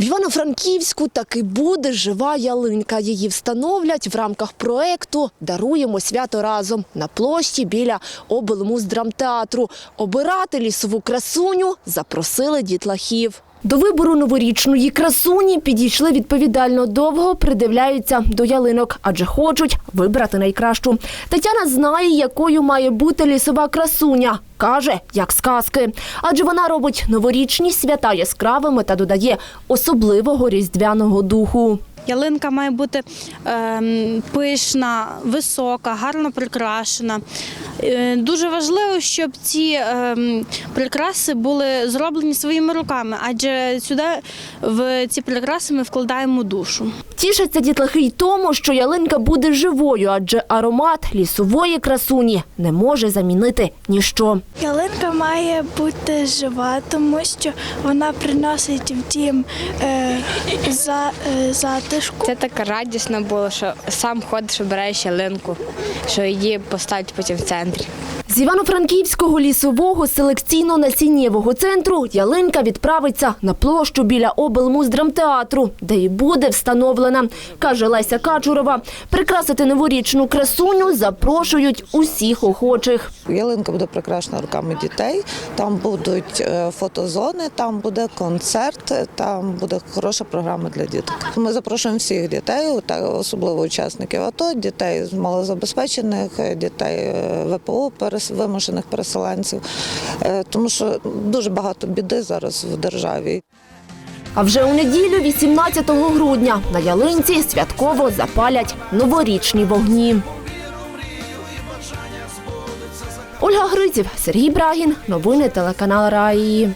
В Івано-Франківську таки буде жива ялинка. Її встановлять в рамках проекту Даруємо свято разом на площі біля облмуздрамтеатру. Обирати лісову красуню запросили дітлахів. До вибору новорічної красуні підійшли відповідально довго, придивляються до ялинок, адже хочуть вибрати найкращу. Тетяна знає, якою має бути лісова красуня. Каже, як сказки. Адже вона робить новорічні свята яскравими та додає особливого різдвяного духу. Ялинка має бути ем, пишна, висока, гарно прикрашена. Е, дуже важливо, щоб ці ем, прикраси були зроблені своїми руками, адже сюди в ці прикраси ми вкладаємо душу. Тішаться дітлахи й тому, що ялинка буде живою, адже аромат лісової красуні не може замінити ніщо. Ялинка має бути жива, тому що вона приносить в дім е, за, е, затишку. Це так радісно було, що сам ходиш, обираєш ялинку, що її поставить потім в центрі. З Івано-Франківського лісового селекційно-насіннєвого центру ялинка відправиться на площу біля облмуздрамтеатру, де і буде встановлена, каже Леся Качурова. Прикрасити новорічну красуню запрошують усіх охочих. Ялинка буде прикрашена руками дітей. Там будуть е, фотозони, там буде концерт, там буде хороша програма для діток. Ми запрошуємо всіх дітей, особливо учасників АТО, дітей з малозабезпечених, дітей е, ВПО, перес- вимушених переселенців, Е, тому що дуже багато біди зараз в державі. А вже у неділю, 18 грудня, на ялинці святково запалять новорічні вогні. Ольга Гриців, Сергій Брагін. Новини телеканал Раї.